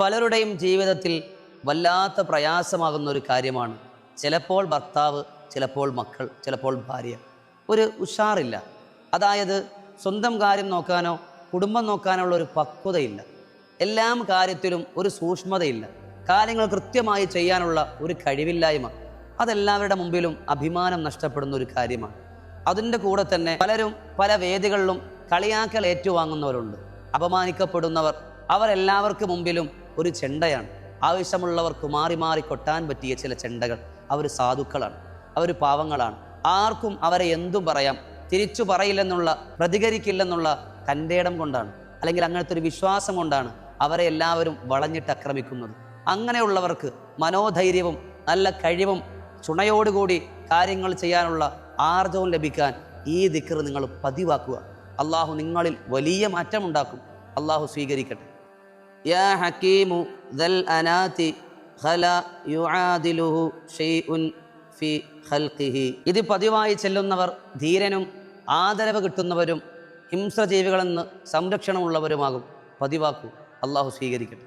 പലരുടെയും ജീവിതത്തിൽ വല്ലാത്ത പ്രയാസമാകുന്ന ഒരു കാര്യമാണ്. ചിലപ്പോൾ ഭർത്താവ് ചിലപ്പോൾ മക്കൾ ചിലപ്പോൾ ഭാര്യ. ഒരു ഉഷാറില്ല. അതായത് സ്വന്തം കാര്യം നോക്കാനോ കുടുംബം നോക്കാനുള്ള ഒരു പക്വതയില്ല. എല്ലാം കാര്യത്തിലും ഒരു സൂക്ഷ്മതയില്ല. കാര്യങ്ങൾ കൃത്യമായി ചെയ്യാനുള്ള ഒരു കഴിവില്ലായ്മ. അതെല്ലാവരുടെ മുമ്പിലും അഭിമാനം നഷ്ടപ്പെടുന്ന ഒരു കാര്യമാണ്. അതിന്റെ കൂടെ തന്നെ പലരും പല വേദികളിലും കളിയാക്കൽ ഏറ്റുവാങ്ങുന്നവരുണ്ട്. അപമാനിക്കപ്പെടുന്നവർ. അവരെല്ലാവർക്കും മുമ്പിലും ഒരു ചെണ്ടയാണ്. ആവശ്യമുള്ളവർക്ക് മാറി മാറി കൊട്ടാൻ പറ്റിയ ചില ചെണ്ടകൾ. അവർ സാധുക്കളാണ്. അവർ പാവങ്ങളാണ്. ആർക്കും അവരെ എന്തും പറയാം. തിരിച്ചു പറയില്ലെന്നുള്ള പ്രതികരിക്കില്ലെന്നുള്ള തന്റെ ഇടം കൊണ്ടാണ്. അല്ലെങ്കിൽ അങ്ങനത്തെ ഒരു വിശ്വാസം കൊണ്ടാണ് അവരെ എല്ലാവരും വളഞ്ഞിട്ട് ആക്രമിക്കുന്നത്. അങ്ങനെയുള്ളവർക്ക് മനോധൈര്യവും നല്ല കഴിവും ചുണയോടുകൂടി കാര്യങ്ങൾ ചെയ്യാനുള്ള ആർജവും ലഭിക്കാൻ ഈ ദിക്കർ നിങ്ങൾ പതിവാക്കുക. അള്ളാഹു നിങ്ങളിൽ വലിയ മാറ്റമുണ്ടാക്കും. അള്ളാഹു സ്വീകരിക്കട്ടെ. യാ ഹക്കീമു ദൽ അനാതി ഖല യുആദിലുഹു ഷൈഉൻ ഫി ഖൽഖിഹി. ഇത് പതിവായി ചെല്ലുന്നവർ ധീരനും ആദരവ് കിട്ടുന്നവരും ഹിംസ്രജീവികളെന്ന് സംരക്ഷണമുള്ളവരുമാകും. പതിവാക്കൂ. അള്ളാഹു സ്വീകരിക്കട്ടെ.